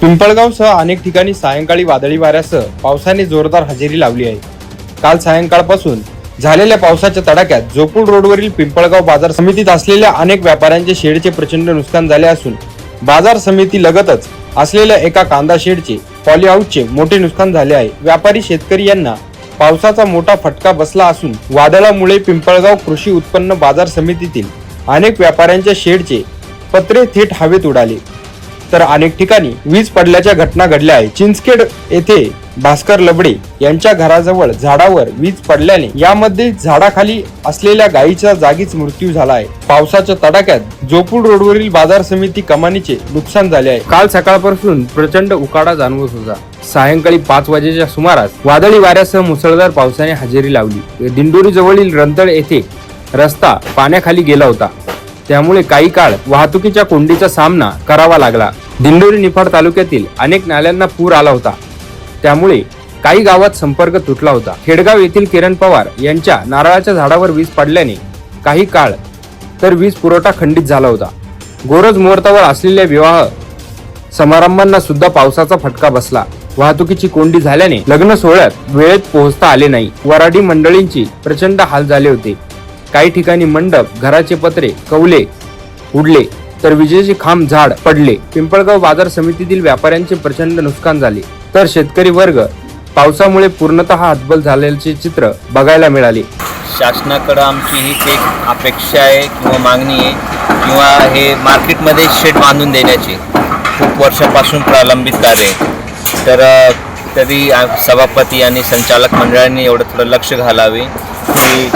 पिंपळगावसह अनेक ठिकाणी सायंकाळी वादळी वाऱ्यासह पावसाने जोरदार हजेरी लावली आहे. काल सायंकाळपासून झालेल्या पावसाच्या तडाख्यात जोपूर रोडवरील पिंपळगाव बाजार समितीत असलेल्या अनेक व्यापाऱ्यांचे शेडचे प्रचंड नुकसान झाले असून बाजार समिती लगतच असलेल्या एका कांदा शेडचे पॉलीहाऊसचे मोठे नुकसान झाले आहे. व्यापारी शेतकरी यांना पावसाचा मोठा फटका बसला असून वादळामुळे पिंपळगाव कृषी उत्पन्न बाजार समितीतील अनेक व्यापाऱ्यांच्या शेडचे पत्रे थेट हवेत उडाले. तर अनेक ठिकाणी वीज पडल्याच्या घटना घडल्या आहेत. चिंचखेड येथे भास्कर लबडे यांच्या घराजवळ झाडावर वीज पडल्याने यामध्ये झाडाखाली असलेल्या गायीचा जागीच मृत्यू झाला आहे. पावसाच्या तडाक्यात जोपूर रोडवरील बाजार समिती कमानीचे नुकसान झाले आहे. काल सकाळपासून प्रचंड उकाडा जाणवत होता. सायंकाळी पाच वाजेच्या सुमारास वादळी वाऱ्यासह मुसळधार पावसाने हजेरी लावली. दिंडोरी जवळील रंतळ येथे रस्ता पाण्याखाली गेला होता. त्यामुळे काही काळ वाहतुकीच्या कोंडीचा सामना करावा लागला. दिंडोरी निफाड तालुक्यातील अनेक नाल्यांना पूर आला होता. त्यामुळे काही गावात संपर्क तुटला होता. खेडगाव येथील किरण पवार यांच्या नारळाच्या झाडावर वीज पडल्याने काही काळ तर वीज पुरवठा खंडित झाला होता. गोरज मुहूर्तावर असलेल्या विवाह समारंभांना सुद्धा पावसाचा फटका बसला. वाहतुकीची कोंडी झाल्याने लग्न सोहळ्यात वेळेत पोहोचता आले नाही. वराडी मंडळींची प्रचंड हाल झाले होते. काही ठिकाणी मंडप घराचे पत्रे कवले उडले तर विजेचे खांब झाड पडले. पिंपळगाव बाजार समितीतील व्यापाऱ्यांचे प्रचंड नुकसान झाले. तर शेतकरी वर्ग पावसामुळे पूर्णतः हातबल झाल्याचे चित्र बघायला मिळाले. शासनाकडं आमची हीच एक अपेक्षा आहे किंवा मागणी आहे किंवा हे मार्केटमध्ये शेड बांधून देण्याची. खूप वर्षापासून प्रलंबित कार्य तर तरी सभापती आणि संचालक मंडळांनी एवढं थोडं लक्ष घालावे की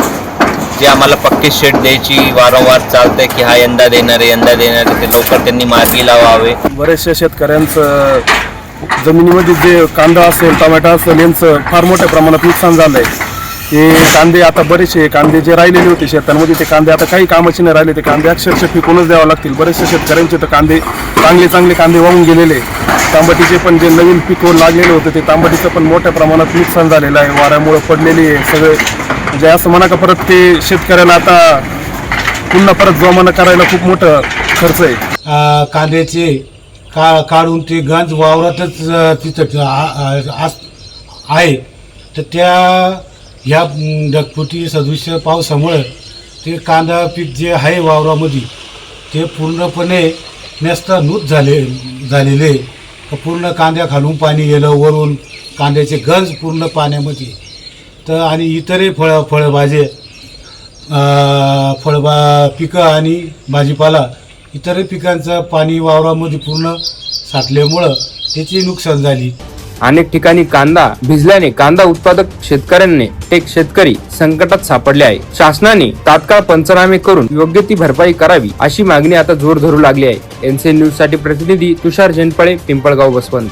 जे आम्हाला पक्के शेड द्यायची वारंवार चालतंय की हा यंदा देणार आहे यंदा देणार आहे ते लवकर त्यांनी मार्गी लावावे. बऱ्याचशा शेतकऱ्यांचं जमिनीमध्ये जे कांदा असेल टमाटा असेल यांचं फार मोठ्या प्रमाणात नुकसान झालं आहे हे कांदे आता बरेचसे कांदे जे राहिलेले होते शेतांमध्ये ते कांदे आता काही कामाचे नाही राहिले ते कांदे अक्षरशः पिकूनच द्यावं लागतील. बरेचसे शेतकऱ्यांचे तर कांदे चांगले चांगले कांदे वाहून गेलेले. तांबटीचे पण जे नवीन पिकवून लागलेले होते ते तांबटीचं पण मोठ्या प्रमाणात नुकसान झालेलं आहे. वाऱ्यामुळं पडलेली आहे सगळे. म्हणजे असं म्हणा का परत ते शेतकऱ्याला आता पुन्हा परत जोमानं करायला खूप मोठं खर्च आहे. कांद्याचे का काढून ते गंज वावरातच तिथं आ- आहे. तर त्या ह्या म, ढगफुटी सदृश्य पावसामुळं ते कांदा पीक जे आहे वावरामध्ये ते पूर्णपणे नूत झाले झालेले. पूर्ण कांद्या खालून पाणी गेलं वरून कांद्याचे गंज पूर्ण पाण्यामध्ये. तर आणि इतरही फळ फळभाजे फळबा पिकं आणि भाजीपाला इतरही पिकांचं पाणी वावरामध्ये पूर्ण साठल्यामुळं त्याची नुकसान झाली. अनेक ठिकाणी कांदा भिजल्याने कांदा उत्पादक शेतकऱ्यांनी एक शेतकरी संकटात सापडले आहे. शासनाने तात्काळ पंचनामे करून योग्य ती भरपाई करावी अशी मागणी आता जोर धरू लागली आहे. एनसीएन न्यूजसाठी प्रतिनिधी तुषार जेनपळे पिंपळगाव बसवंत.